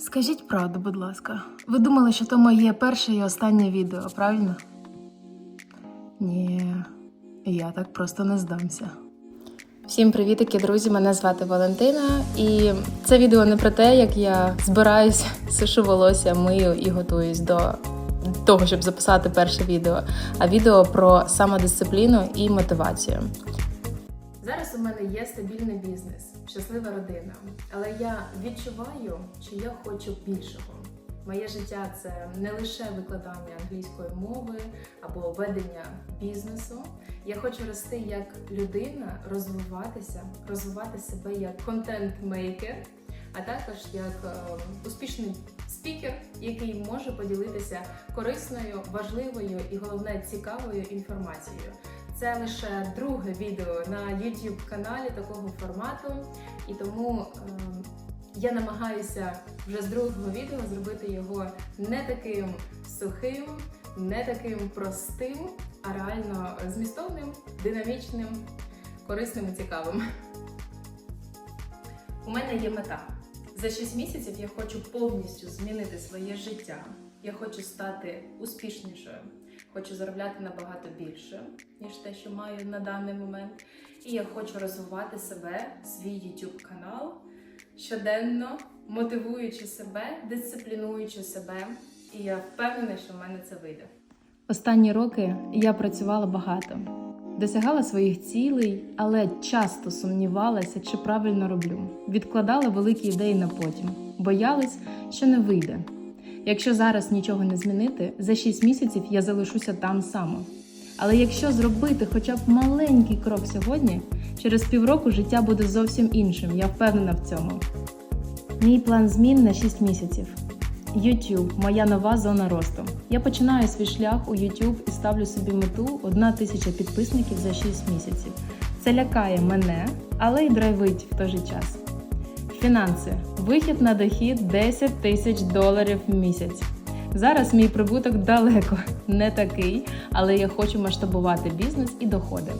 Скажіть правду, будь ласка. Ви думали, що то моє перше і останнє відео, правильно? Ні, я так просто не здамся. Всім привітики, друзі! Мене звати Валентина, і це відео не про те, як я збираюсь, сушу волосся, мию і готуюсь до того, щоб записати перше відео, а відео про самодисципліну і мотивацію. Зараз у мене є стабільний бізнес, щаслива родина, але я відчуваю, що я хочу більшого. Моє життя це не лише викладання англійської мови або ведення бізнесу. Я хочу рости як людина, розвиватися, розвивати себе як контент-мейкер, а також як е, успішний спікер, який може поділитися корисною, важливою і головне цікавою інформацією. Це лише друге відео на YouTube каналі такого формату, і тому е, я намагаюся вже з другого відео зробити його не таким сухим, не таким простим, а реально змістовним, динамічним, корисним і цікавим. У мене є мета. За 6 місяців я хочу повністю змінити своє життя. Я хочу стати успішнішою, хочу заробляти набагато більше, ніж те, що маю на даний момент. І я хочу розвивати себе, свій YouTube канал щоденно, мотивуючи себе, дисциплінуючи себе. І я впевнена, що в мене це вийде. Останні роки я працювала багато, досягала своїх цілей, але часто сумнівалася, чи правильно роблю. Відкладала великі ідеї на потім, боялась, що не вийде. Якщо зараз нічого не змінити, за 6 місяців я залишуся там само. Але якщо зробити хоча б маленький крок сьогодні, через півроку життя буде зовсім іншим. Я впевнена в цьому. Мій план змін на 6 місяців. YouTube – моя нова зона росту. Я починаю свій шлях у YouTube і ставлю собі мету 1 тисяча підписників за 6 місяців. Це лякає мене, але й драйвить в той же час. Фінанси. Вихід на дохід 10 тисяч доларів в місяць. Зараз мій прибуток далеко не такий, але я хочу масштабувати бізнес і доходи.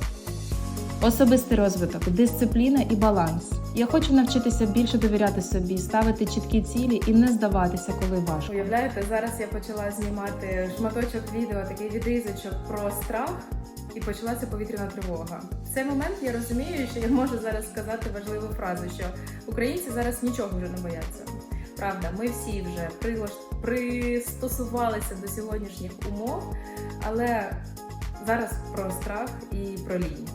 Особистий розвиток, дисципліна і баланс. Я хочу навчитися більше довіряти собі, ставити чіткі цілі і не здаватися, коли важко. Уявляєте, зараз я почала знімати шматочок відео, такий відрізочок про страх, і почалася повітряна тривога. Цей момент я розумію, що я можу зараз сказати важливу фразу, що українці зараз нічого вже не бояться. Правда, ми всі вже пристосувалися до сьогоднішніх умов, але зараз про страх і про лінь.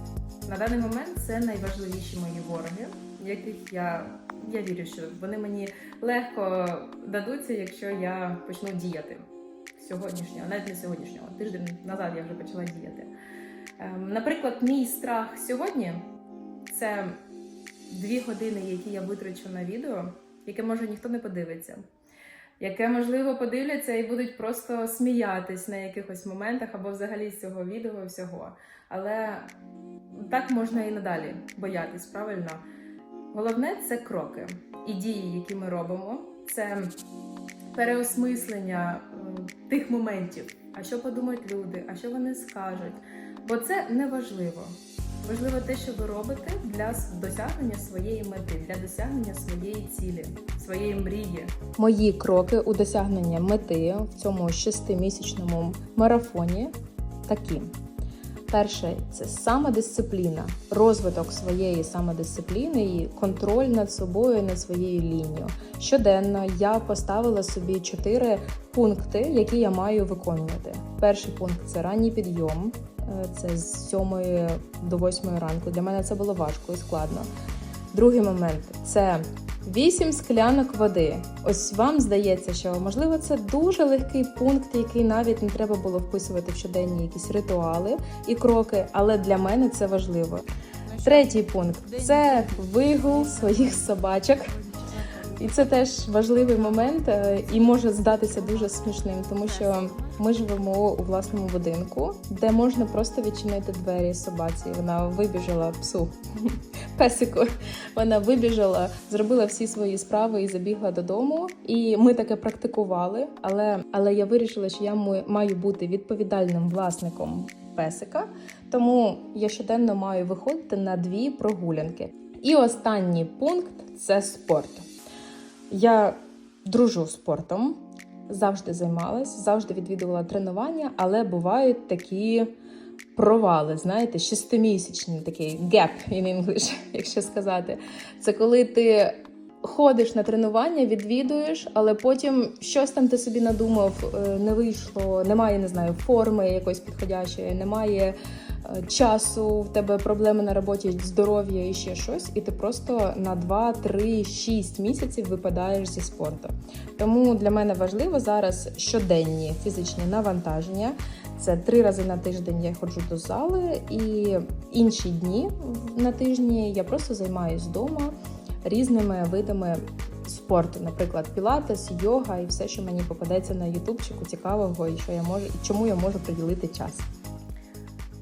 На даний момент це найважливіші мої вороги, яких я, я вірю, що вони мені легко дадуться, якщо я почну діяти сьогоднішнього, навіть не сьогоднішнього, тиждень назад я вже почала діяти. Ем, Наприклад, мій страх сьогодні це дві години, які я витрачу на відео, яке може ніхто не подивиться. Яке можливо подивляться і будуть просто сміятись на якихось моментах або взагалі з цього відео всього. Але так можна і надалі боятись, правильно? Головне це кроки і дії, які ми робимо. Це переосмислення е, тих моментів, а що подумають люди, а що вони скажуть. Бо це не важливо. Важливо те, що ви робите для досягнення своєї мети, для досягнення своєї цілі, своєї мрії. Мої кроки у досягнення мети в цьому шестимісячному марафоні такі. Перше це самодисципліна, розвиток своєї самодисципліни і контроль над собою, над своєю лінією. Щоденно я поставила собі чотири пункти, які я маю виконувати. Перший пункт це ранній підйом, е, це з 7 до 8 ранку. Для мене це було важко і складно. Другий момент це 8 склянок води. Ось вам здається, що можливо це дуже легкий пункт, який навіть не треба було вписувати в щоденні якісь ритуали і кроки, але для мене це важливо. Третій пункт це вигул своїх собачок. І це теж важливий момент е, і може здатися дуже смішним, тому що ми живемо у власному будинку, де можна просто відчинити двері собаці. Вона вибіжала псу песику. Вона вибіжала, зробила всі свої справи і забігла додому. І ми таке практикували. Але, але я вирішила, що я маю бути відповідальним власником песика, тому я щоденно маю виходити на дві прогулянки. І останній пункт це спорт. Я дружу спортом, завжди займалась, завжди відвідувала тренування, але бувають такі провали, знаєте, шестимісячний такий gap in English, якщо сказати. Це коли ти ходиш на тренування, відвідуєш, але потім щось там ти собі надумав, е, не вийшло, немає, не знаю, форми якоїсь підходящої, немає часу, в тебе проблеми на роботі, здоров'я і ще щось, і ти просто на 2, 3, 6 місяців випадаєш зі спорту. Тому для мене важливо зараз щоденні фізичні навантаження. Це три рази на тиждень я ходжу до зали, і інші дні на тижні я просто займаюсь вдома різними видами спорту, наприклад, пілатес, йога і все, що мені попадеться на ютубчику цікавого, і що я можу, і чому я можу приділити час.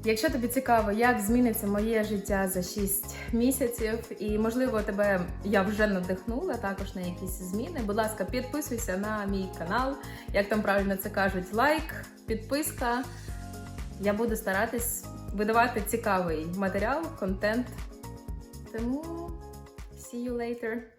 Якщо тобі цікаво, як зміниться моє життя за 6 місяців, і можливо тебе я вже надихнула також на якісь зміни. Будь ласка, підписуйся на мій канал. Як там правильно це кажуть, лайк, підписка. Я буду старатись видавати цікавий матеріал, контент. Тому see you later.